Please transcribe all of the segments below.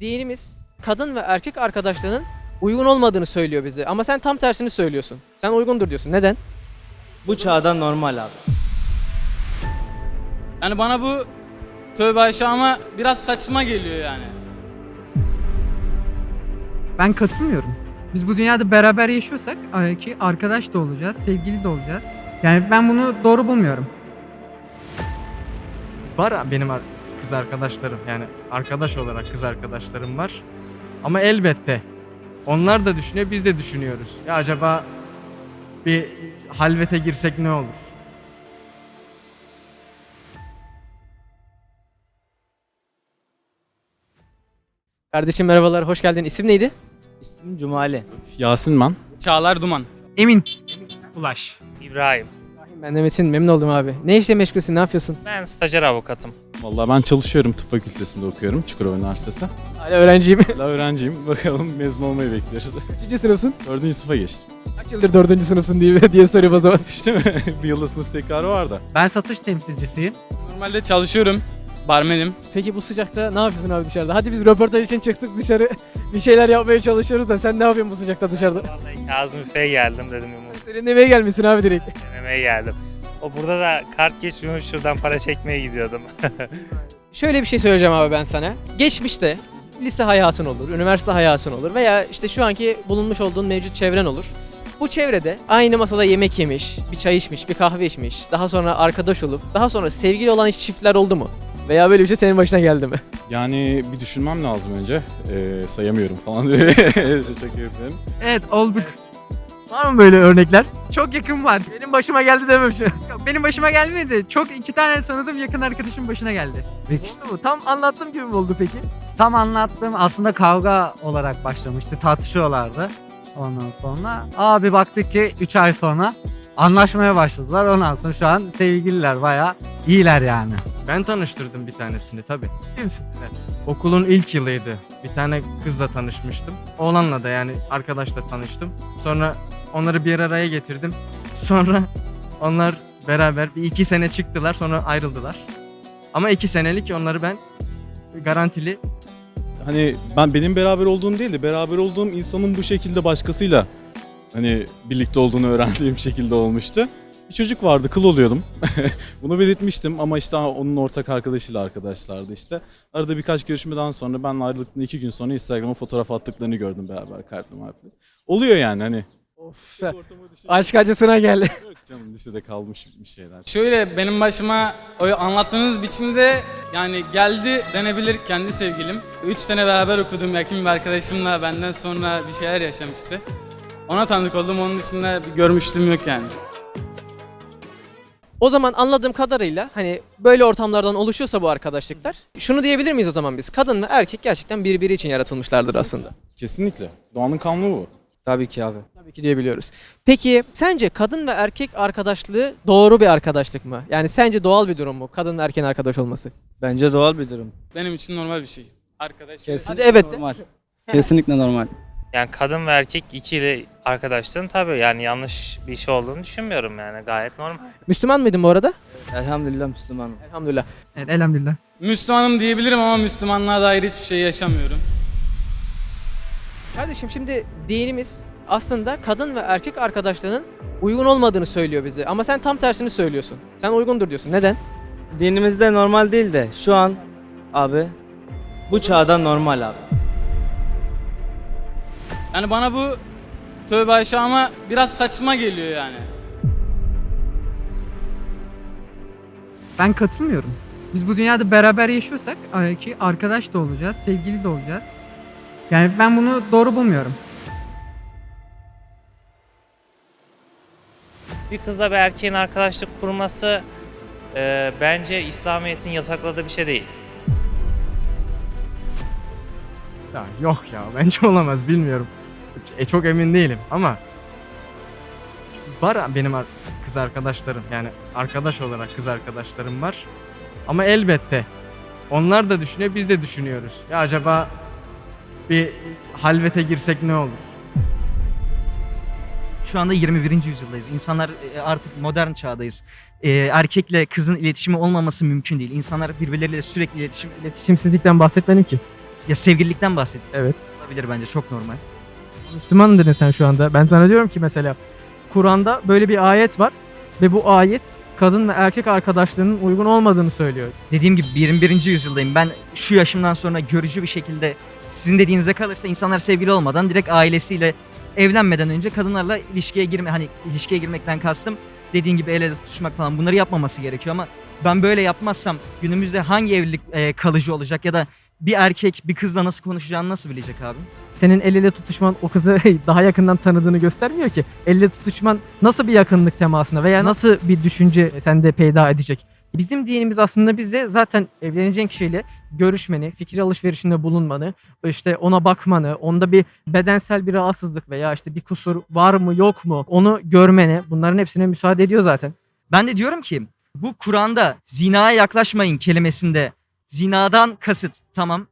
dinimiz kadın ve erkek arkadaşlığının uygun olmadığını söylüyor bize. Ama sen tam tersini söylüyorsun. Sen uygundur diyorsun. Neden? Bu çağda normal abi. Yani bana bu tövbe aşağı ama biraz saçma geliyor yani. Ben katılmıyorum. Biz bu dünyada beraber yaşıyorsak e, ki arkadaş da olacağız, sevgili de olacağız. Yani ben bunu doğru bulmuyorum. Var benim kız arkadaşlarım yani arkadaş olarak kız arkadaşlarım var. Ama elbette onlar da düşünüyor biz de düşünüyoruz. Ya acaba bir halvete girsek ne olur? Kardeşim merhabalar, hoş geldin. İsim neydi? İsmim Cumali. Yasin ben. Çağlar Duman. Emin. Ulaş. İbrahim. Ben de Metin, memnun oldum abi. Ne işle meşgulsün, ne yapıyorsun? Ben stajyer avukatım. Vallahi ben çalışıyorum tıp fakültesinde okuyorum Çukurova Üniversitesi. Hala öğrenciyim. Hala öğrenciyim. Bakalım mezun olmayı bekliyoruz. Kaçıncı sınıfsın? Dördüncü sınıfa geçtim. Kaç yıldır dördüncü sınıfsın diye, diye sorayım o zaman. İşte mi? bir yılda sınıf tekrarı var da. Ben satış temsilcisiyim. Normalde çalışıyorum. Barmenim. Peki bu sıcakta ne yapıyorsun abi dışarıda? Hadi biz röportaj için çıktık dışarı. Bir şeyler yapmaya çalışıyoruz da sen ne yapıyorsun bu sıcakta dışarıda? Vallahi Kazım geldim dedim Senin demeye gelmişsin abi direkt. denemeye geldim. O burada da kart geçmiyormuş şuradan para çekmeye gidiyordum. Şöyle bir şey söyleyeceğim abi ben sana. Geçmişte lise hayatın olur, üniversite hayatın olur veya işte şu anki bulunmuş olduğun mevcut çevren olur. Bu çevrede aynı masada yemek yemiş, bir çay içmiş, bir kahve içmiş, daha sonra arkadaş olup, daha sonra sevgili olan hiç çiftler oldu mu? Veya böyle bir şey senin başına geldi mi? Yani bir düşünmem lazım önce. Ee, sayamıyorum falan diye. Şaka yapıyorum. Evet olduk. Var mı böyle örnekler? Çok yakın var. Benim başıma geldi dememişim. Yok, Benim başıma gelmedi. Çok iki tane tanıdığım yakın arkadaşım başına geldi. Oldu mu? Tam anlattığım gibi mi oldu peki? Tam anlattığım aslında kavga olarak başlamıştı. Tartışıyorlardı. Ondan sonra abi baktık ki 3 ay sonra anlaşmaya başladılar. Ondan sonra şu an sevgililer bayağı iyiler yani. Ben tanıştırdım bir tanesini tabii. Kimsin? Evet. Okulun ilk yılıydı. Bir tane kızla tanışmıştım. Oğlanla da yani arkadaşla tanıştım. Sonra onları bir araya getirdim. Sonra onlar beraber bir iki sene çıktılar sonra ayrıldılar. Ama iki senelik onları ben garantili Hani ben benim beraber olduğum değil de beraber olduğum insanın bu şekilde başkasıyla hani birlikte olduğunu öğrendiğim şekilde olmuştu. Bir çocuk vardı, kıl oluyordum. Bunu belirtmiştim ama işte onun ortak arkadaşıyla arkadaşlardı işte. Arada birkaç görüşmeden sonra ben ayrıldıktan iki gün sonra Instagram'a fotoğraf attıklarını gördüm beraber kalpli marpli. Oluyor yani hani. Of sen aşk acısına gel. Yok canım lisede kalmış bir şeyler. Şöyle benim başıma o anlattığınız biçimde yani geldi denebilir kendi sevgilim. 3 sene beraber okudum yakın bir arkadaşımla benden sonra bir şeyler yaşamıştı. Ona tanık oldum onun dışında bir görmüşlüğüm yok yani. O zaman anladığım kadarıyla hani böyle ortamlardan oluşuyorsa bu arkadaşlıklar şunu diyebilir miyiz o zaman biz? Kadın ve erkek gerçekten birbiri için yaratılmışlardır aslında. Kesinlikle. Doğanın kanunu bu. Tabii ki abi. Tabii ki diyebiliyoruz. Peki sence kadın ve erkek arkadaşlığı doğru bir arkadaşlık mı? Yani sence doğal bir durum mu? Kadın ve erkeğin arkadaş olması. Bence doğal bir durum. Benim için normal bir şey. Arkadaş. Hadi evet de. Normal. Kesinlikle normal. Yani kadın ve erkek ikili arkadaşlığın tabii yani yanlış bir şey olduğunu düşünmüyorum yani gayet normal. Müslüman mıydın bu arada? Elhamdülillah Müslümanım. Elhamdülillah. Evet elhamdülillah. Müslümanım diyebilirim ama Müslümanlığa dair hiçbir şey yaşamıyorum. Kardeşim şimdi dinimiz aslında kadın ve erkek arkadaşlığının uygun olmadığını söylüyor bize. Ama sen tam tersini söylüyorsun. Sen uygundur diyorsun. Neden? Dinimizde normal değil de şu an abi bu çağda normal abi. Yani bana bu tövbe aşağı ama biraz saçma geliyor yani. Ben katılmıyorum. Biz bu dünyada beraber yaşıyorsak e, ki arkadaş da olacağız, sevgili de olacağız. Yani ben bunu doğru bulmuyorum. Bir kızla bir erkeğin arkadaşlık kurması e, bence İslamiyet'in yasakladığı bir şey değil. Ya yok ya bence olamaz bilmiyorum. E, çok emin değilim ama var benim ar- kız arkadaşlarım yani arkadaş olarak kız arkadaşlarım var. Ama elbette onlar da düşünüyor biz de düşünüyoruz. Ya acaba bir halvete girsek ne olur? Şu anda 21. yüzyıldayız. İnsanlar e, artık modern çağdayız. E, erkekle kızın iletişimi olmaması mümkün değil. İnsanlar birbirleriyle sürekli iletişim, iletişimsizlikten bahsetmedim ki. Ya sevgililikten bahset. Evet. Olabilir bence çok normal. Müslüman dedin sen şu anda. Ben sana diyorum ki mesela Kur'an'da böyle bir ayet var ve bu ayet kadın ve erkek arkadaşlarının uygun olmadığını söylüyor. Dediğim gibi 21. yüzyıldayım. Ben şu yaşımdan sonra görücü bir şekilde sizin dediğinize kalırsa insanlar sevgili olmadan direkt ailesiyle evlenmeden önce kadınlarla ilişkiye girme hani ilişkiye girmekten kastım dediğin gibi el ele tutuşmak falan bunları yapmaması gerekiyor ama ben böyle yapmazsam günümüzde hangi evlilik e, kalıcı olacak ya da bir erkek bir kızla nasıl konuşacağını nasıl bilecek abi? Senin el ele tutuşman o kızı daha yakından tanıdığını göstermiyor ki. El ele tutuşman nasıl bir yakınlık temasına veya nasıl bir düşünce sende peyda edecek? Bizim dinimiz aslında bize zaten evleneceğin kişiyle görüşmeni, fikir alışverişinde bulunmanı, işte ona bakmanı, onda bir bedensel bir rahatsızlık veya işte bir kusur var mı yok mu onu görmene bunların hepsine müsaade ediyor zaten. Ben de diyorum ki bu Kur'an'da zinaya yaklaşmayın kelimesinde zinadan kasıt tamam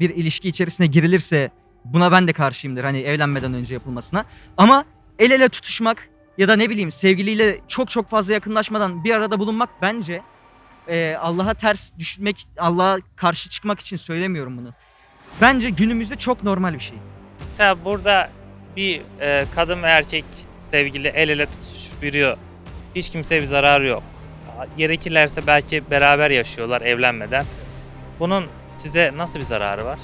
bir ilişki içerisine girilirse buna ben de karşıyımdır hani evlenmeden önce yapılmasına. Ama el ele tutuşmak ya da ne bileyim sevgiliyle çok çok fazla yakınlaşmadan bir arada bulunmak bence e, Allah'a ters düşmek, Allah'a karşı çıkmak için söylemiyorum bunu. Bence günümüzde çok normal bir şey. Mesela burada bir e, kadın ve erkek sevgili el ele tutuşup yürüyor. Hiç kimseye bir zararı yok. Gerekirlerse belki beraber yaşıyorlar evlenmeden. Bunun size nasıl bir zararı var?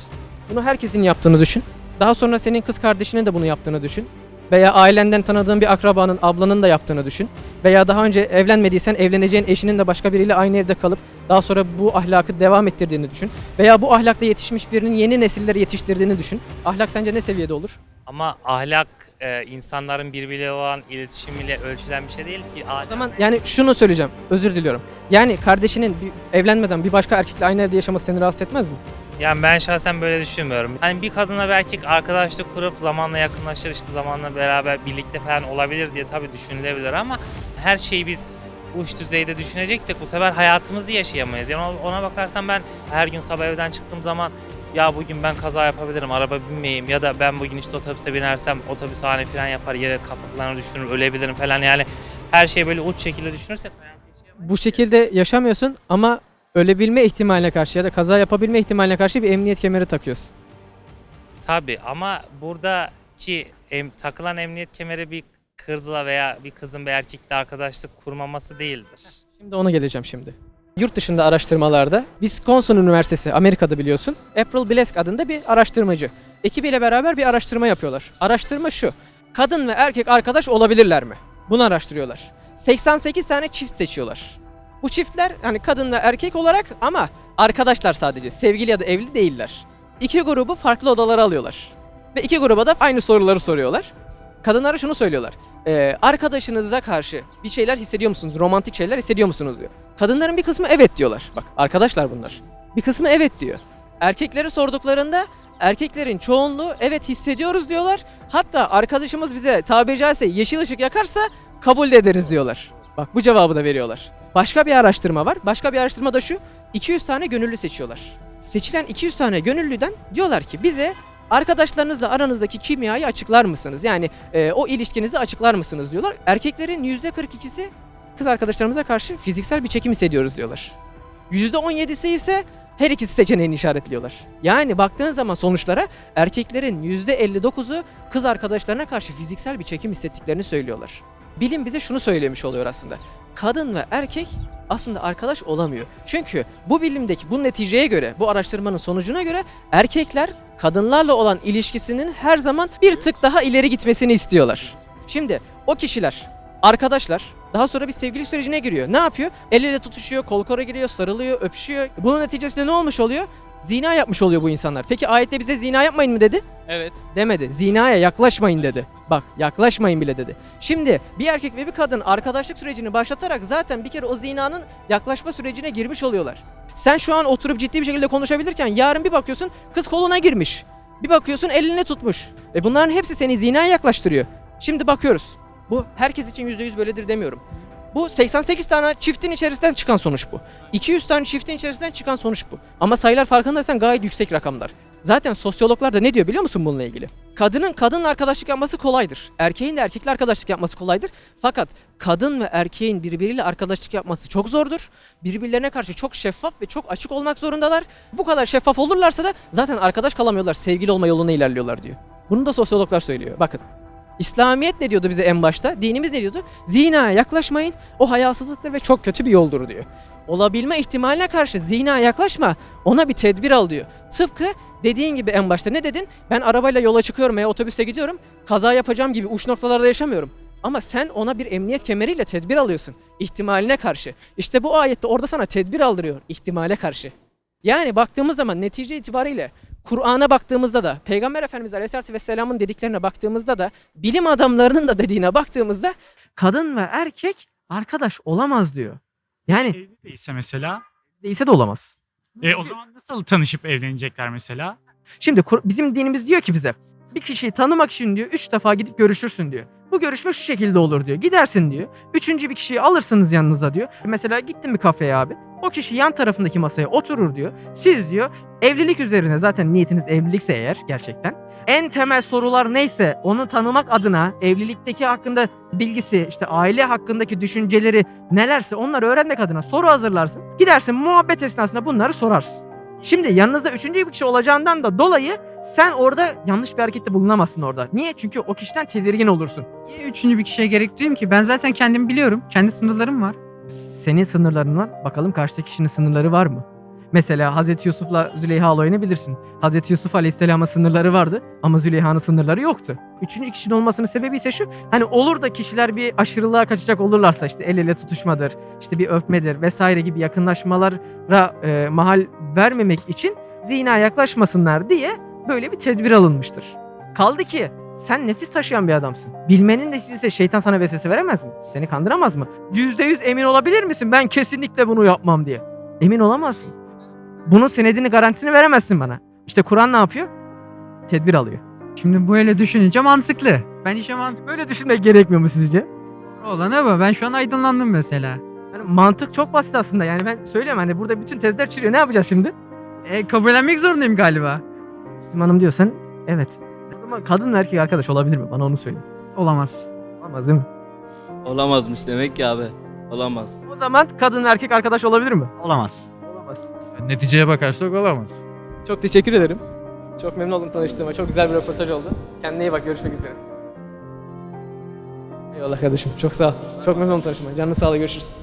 Bunu herkesin yaptığını düşün. Daha sonra senin kız kardeşinin de bunu yaptığını düşün. Veya ailenden tanıdığın bir akrabanın, ablanın da yaptığını düşün. Veya daha önce evlenmediysen evleneceğin eşinin de başka biriyle aynı evde kalıp daha sonra bu ahlakı devam ettirdiğini düşün. Veya bu ahlakta yetişmiş birinin yeni nesilleri yetiştirdiğini düşün. Ahlak sence ne seviyede olur? Ama ahlak e, insanların birbiriyle olan iletişimiyle ölçülen bir şey değil ki. O zaman yani şunu söyleyeceğim. Özür diliyorum. Yani kardeşinin bir, evlenmeden bir başka erkekle aynı evde yaşaması seni rahatsız etmez mi? Yani ben şahsen böyle düşünmüyorum. Hani bir kadınla bir erkek arkadaşlık kurup zamanla yakınlaşır işte zamanla beraber birlikte falan olabilir diye tabii düşünülebilir ama her şeyi biz uç düzeyde düşüneceksek bu sefer hayatımızı yaşayamayız. Yani ona bakarsan ben her gün sabah evden çıktığım zaman ya bugün ben kaza yapabilirim, araba binmeyeyim ya da ben bugün işte otobüse binersem otobüs hani falan yapar, yere kapaklarını düşürür, ölebilirim falan yani her şey böyle uç şekilde düşünürsek. Bu şekilde yaşamıyorsun ama ölebilme ihtimaline karşı ya da kaza yapabilme ihtimaline karşı bir emniyet kemeri takıyorsun. Tabii ama buradaki em, takılan emniyet kemeri bir kızla veya bir kızın bir erkekle arkadaşlık kurmaması değildir. Şimdi ona geleceğim şimdi. Yurt dışında araştırmalarda Wisconsin Üniversitesi Amerika'da biliyorsun April Blesk adında bir araştırmacı. Ekibiyle beraber bir araştırma yapıyorlar. Araştırma şu. Kadın ve erkek arkadaş olabilirler mi? Bunu araştırıyorlar. 88 tane çift seçiyorlar. Bu çiftler hani kadın ve erkek olarak ama arkadaşlar sadece. Sevgili ya da evli değiller. İki grubu farklı odalara alıyorlar. Ve iki gruba da aynı soruları soruyorlar. Kadınlara şunu söylüyorlar. Ee, arkadaşınıza karşı bir şeyler hissediyor musunuz? Romantik şeyler hissediyor musunuz diyor. Kadınların bir kısmı evet diyorlar. Bak arkadaşlar bunlar. Bir kısmı evet diyor. Erkekleri sorduklarında erkeklerin çoğunluğu evet hissediyoruz diyorlar. Hatta arkadaşımız bize tabiri caizse yeşil ışık yakarsa kabul de ederiz diyorlar. Bak bu cevabı da veriyorlar. Başka bir araştırma var. Başka bir araştırma da şu. 200 tane gönüllü seçiyorlar. Seçilen 200 tane gönüllüden diyorlar ki bize arkadaşlarınızla aranızdaki kimyayı açıklar mısınız? Yani e, o ilişkinizi açıklar mısınız diyorlar. Erkeklerin %42'si kız arkadaşlarımıza karşı fiziksel bir çekim hissediyoruz diyorlar. %17'si ise her ikisi seçeneğini işaretliyorlar. Yani baktığın zaman sonuçlara erkeklerin %59'u kız arkadaşlarına karşı fiziksel bir çekim hissettiklerini söylüyorlar. Bilim bize şunu söylemiş oluyor aslında. Kadın ve erkek aslında arkadaş olamıyor. Çünkü bu bilimdeki bu neticeye göre, bu araştırmanın sonucuna göre erkekler kadınlarla olan ilişkisinin her zaman bir tık daha ileri gitmesini istiyorlar. Şimdi o kişiler arkadaşlar daha sonra bir sevgili sürecine giriyor. Ne yapıyor? El ele tutuşuyor, kol kola giriyor, sarılıyor, öpüşüyor. Bunun neticesinde ne olmuş oluyor? Zina yapmış oluyor bu insanlar. Peki ayette bize zina yapmayın mı dedi? Evet. Demedi. Zinaya yaklaşmayın dedi. Bak yaklaşmayın bile dedi. Şimdi bir erkek ve bir kadın arkadaşlık sürecini başlatarak zaten bir kere o zinanın yaklaşma sürecine girmiş oluyorlar. Sen şu an oturup ciddi bir şekilde konuşabilirken yarın bir bakıyorsun kız koluna girmiş. Bir bakıyorsun eline tutmuş. Ve bunların hepsi seni zinaya yaklaştırıyor. Şimdi bakıyoruz. Bu herkes için %100 böyledir demiyorum. Bu 88 tane çiftin içerisinden çıkan sonuç bu. 200 tane çiftin içerisinden çıkan sonuç bu. Ama sayılar farkındaysan gayet yüksek rakamlar. Zaten sosyologlar da ne diyor biliyor musun bununla ilgili? Kadının kadınla arkadaşlık yapması kolaydır. Erkeğin de erkekle arkadaşlık yapması kolaydır. Fakat kadın ve erkeğin birbiriyle arkadaşlık yapması çok zordur. Birbirlerine karşı çok şeffaf ve çok açık olmak zorundalar. Bu kadar şeffaf olurlarsa da zaten arkadaş kalamıyorlar, sevgili olma yoluna ilerliyorlar diyor. Bunu da sosyologlar söylüyor. Bakın. İslamiyet ne diyordu bize en başta? Dinimiz ne diyordu? Zinaya yaklaşmayın. O hayasızlıktır ve çok kötü bir yoldur diyor. Olabilme ihtimaline karşı zinaya yaklaşma. Ona bir tedbir al diyor. Tıpkı dediğin gibi en başta ne dedin? Ben arabayla yola çıkıyorum veya otobüse gidiyorum. Kaza yapacağım gibi uç noktalarda yaşamıyorum. Ama sen ona bir emniyet kemeriyle tedbir alıyorsun. ihtimaline karşı. İşte bu ayette orada sana tedbir aldırıyor ihtimale karşı. Yani baktığımız zaman netice itibariyle Kur'an'a baktığımızda da Peygamber Efendimiz Aleyhisselatü Vesselam'ın dediklerine baktığımızda da bilim adamlarının da dediğine baktığımızda Kadın ve erkek arkadaş olamaz diyor. Yani Evli değilse mesela. değilse de olamaz. E, o zaman nasıl tanışıp evlenecekler mesela? Şimdi bizim dinimiz diyor ki bize bir kişiyi tanımak için diyor üç defa gidip görüşürsün diyor. Bu görüşme şu şekilde olur diyor. Gidersin diyor. Üçüncü bir kişiyi alırsınız yanınıza diyor. Mesela gittin bir kafeye abi. O kişi yan tarafındaki masaya oturur diyor. Siz diyor evlilik üzerine zaten niyetiniz evlilikse eğer gerçekten. En temel sorular neyse onu tanımak adına evlilikteki hakkında bilgisi işte aile hakkındaki düşünceleri nelerse onları öğrenmek adına soru hazırlarsın. Gidersin muhabbet esnasında bunları sorarsın. Şimdi yanınızda üçüncü bir kişi olacağından da dolayı sen orada yanlış bir harekette bulunamazsın orada. Niye? Çünkü o kişiden tedirgin olursun. Niye üçüncü bir kişiye gerek duyayım ki? Ben zaten kendimi biliyorum. Kendi sınırlarım var. Senin sınırların var. Bakalım karşıdaki kişinin sınırları var mı? Mesela Hazreti Yusuf'la Züleyha olayını bilirsin. Hazreti Yusuf Aleyhisselam'a sınırları vardı ama Züleyha'nın sınırları yoktu. Üçüncü kişinin olmasının sebebi ise şu. Hani olur da kişiler bir aşırılığa kaçacak olurlarsa işte el ele tutuşmadır, işte bir öpmedir vesaire gibi yakınlaşmalara e, mahal vermemek için zina yaklaşmasınlar diye böyle bir tedbir alınmıştır. Kaldı ki sen nefis taşıyan bir adamsın. Bilmenin neticesi şeytan sana vesvese veremez mi? Seni kandıramaz mı? Yüzde yüz emin olabilir misin? Ben kesinlikle bunu yapmam diye. Emin olamazsın. Bunun senedini garantisini veremezsin bana. İşte Kur'an ne yapıyor? Tedbir alıyor. Şimdi bu öyle düşününce mantıklı. Ben işe mantıklı Böyle düşünmek gerekmiyor mu sizce? olan ama ben şu an aydınlandım mesela. Yani mantık çok basit aslında. Yani ben söylüyorum hani burada bütün tezler çürüyor. Ne yapacağız şimdi? E, kabullenmek zorundayım galiba. Müslüm Hanım diyorsan evet. Ama kadın ve erkek arkadaş olabilir mi? Bana onu söyle. Olamaz. Olamaz değil mi? Olamazmış demek ki abi. Olamaz. O zaman kadın ve erkek arkadaş olabilir mi? Olamaz. Olamaz. Neticeye bakarsak olamaz. Çok teşekkür ederim. Çok memnun oldum tanıştığıma. Çok güzel bir röportaj oldu. Kendine iyi bak. Görüşmek üzere. Eyvallah kardeşim. Çok sağ ol. Çok memnun oldum tanıştığıma. Canına sağlık. Görüşürüz.